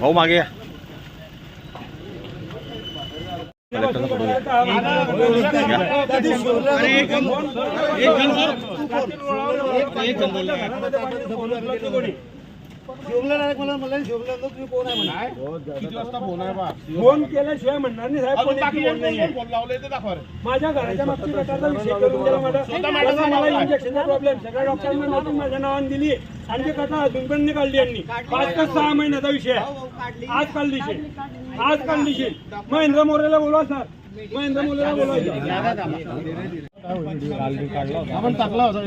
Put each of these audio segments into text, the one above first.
भाऊ मागे या कलेक्टरचा फोटो घ्या. फोन केल्याशिवाय म्हणणार नाही साहेब कोणी फोन नाहीये. माझ्या घराच्या मागची गटारचा विषय करून दिला मला. मला मला इंजेक्शनचा प्रॉब्लेम सगळ्या डॉक्टरांना नोटीस माझ्या नावाने दिली. आणि ते कथा अजून पण नाही काढली. यांनी पाच ते सहा महिन्याचा विषय आहे. आज काढली शे आज काढली शे महेंद्र मोरेला बोलवा सर. महेंद्र मोरेला बोलवा. आपण टाकला होता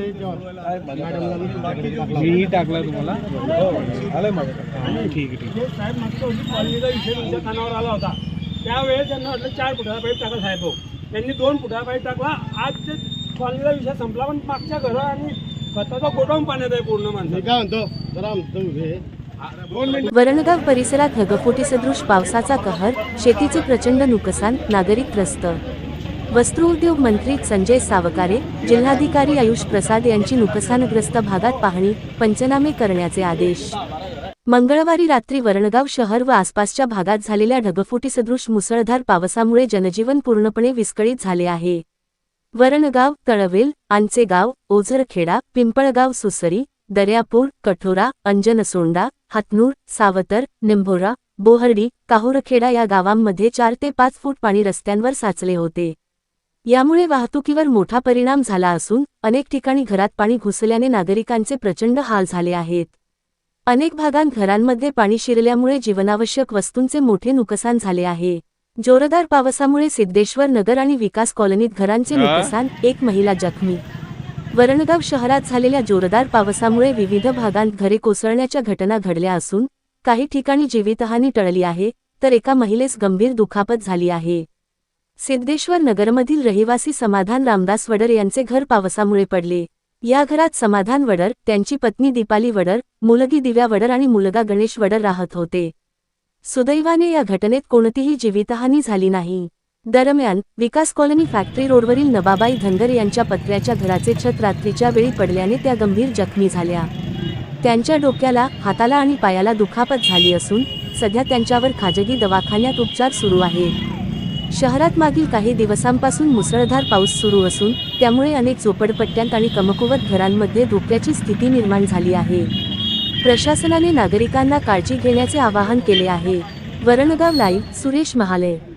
मी टाकला तुम्हाला. आलाय माझ्याकडे ठीक आहे ठीक जे साहेब मागच्या कॉलनीचा विषय तुमच्या कानावर आला होता. त्यावेळेस त्यांना वाटलं चार फुटाचा पाईप टाका साहेब हो. त्यांनी दोन फुटाचा पाईप टाकला. आज ते कॉलनीचा विषय संपला पण मागच्या घर आणि खताचा गोडाऊन पाण्यात आहे पूर्ण माणसं. काय म्हणतो? जरा आमचं उभे दोन मिनिट. वरणगाव परिसरात ढगफुटी सदृश पावसाचा कहर शेतीचे प्रचंड नुकसान नागरिक त्रस्त. वस्त्रोद्योग मंत्री संजय सावकारे जिल्हाधिकारी आयुष प्रसाद यांची नुकसानग्रस्त भागात पाहणी पंचनामे करण्याचे आदेश. मंगळवारी रात्री वरणगाव शहर व आसपासच्या भागात झालेल्या ढगफुटीसदृश मुसळधार पावसामुळे जनजीवन पूर्णपणे विस्कळीत झाले आहे. वरणगाव तळवेल आंचेगाव ओझरखेडा पिंपळगाव सुसरी दर्यापूर कठोरा अंजनसोंडा हातनूर सावतर निंभोरा बोहर्डी काहुरखेडा या गावांमध्ये चार ते पाच फूट पाणी रस्त्यांवर साचले होते. यामुळे वाहतुकीवर मोठा परिणाम झाला असून अनेक ठिकाणी घरात पाणी घुसल्याने नागरिकांचे प्रचंड हाल झाले आहेत. अनेक भागांत घरांमध्ये पाणी शिरल्यामुळे जीवनावश्यक वस्तूंचे मोठे नुकसान झाले आहे. जोरदार पावसामुळे सिद्धेश्वर नगर आणि विकास कॉलनीत घरांचे? नुकसान एक महिला जखमी. वरणगाव शहरात झालेल्या जोरदार पावसामुळे विविध भागांत घरे कोसळण्याच्या घटना घडल्या असून काही ठिकाणी जीवितहानी टळली आहे तर एका महिलेस गंभीर दुखापत झाली आहे. सिद्धेश्वर नगरमधील रहिवासी समाधान रामदास वडर यांचे घर पावसामुळे पडले. या घरात समाधान वडर त्यांची पत्नी दीपाली वडर मुलगी दिव्या वडर आणि मुलगा गणेश वडर राहत होते. सुदैवाने या घटनेत कोणतीही जीवितहानी झाली नाही. दरम्यान विकास कॉलनी फॅक्टरी रोडवरील नबाबाई धनगर यांच्या पत्र्याच्या घराचे छत रात्रीच्या वेळी पडल्याने त्या गंभीर जखमी झाल्या. त्यांच्या डोक्याला हाताला आणि पायाला दुखापत झाली असून सध्या त्यांच्यावर खाजगी दवाखान्यात उपचार सुरू आहेत शहरात मागील काही दिवसांपासून मुसळधार पाऊस सुरू असून त्यामुळे अनेक झोपडपट्ट्यांत आणि कमकुवत घरांमध्ये धोक्याची स्थिती निर्माण झाली आहे. प्रशासनाने नागरिकांना काळजी घेण्याचे आवाहन केले आहे. Varangaon live Suresh Mahale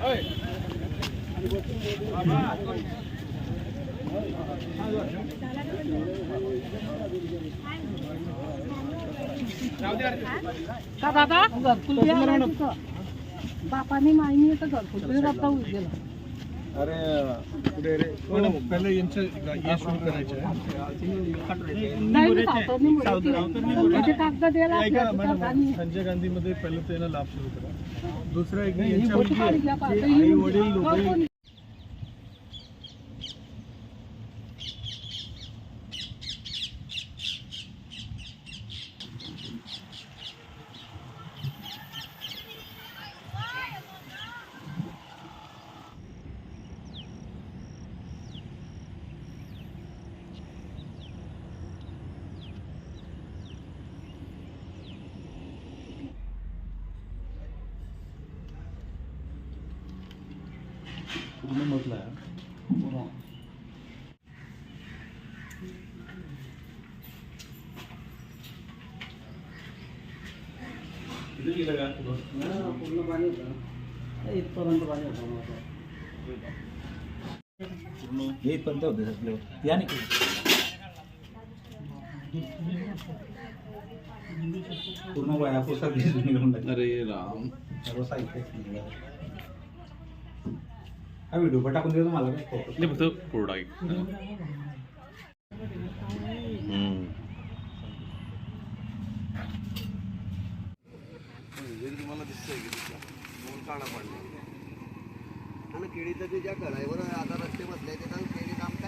Hey! का दादा. बापाने माईने तर घरकुल अरे कुठे रे? पहिले यांचं हे सुरू करायचं आहे. म्हणजे संजय गांधी मध्ये पहिलं त्यांना लाभ सुरू करा. दुसरं एक ही यांच्या मोठी मुलगी काढली आहे. आपण. जे ही आई मुलगी. वडील कोण- दोघे कोण पूर्ण मजला आहे येईपर्यंत होते सगळे या नाही पूर्ण वया पुस्तक निघून जाते. अरे राम सर्व साहित्य निघालं. हा व्हिडिओ पण टाकून देतो मला काय फोटो नाही फक्त कोरडा आहे. हम्म. आणि केळीचं ते ज्या कढाईवर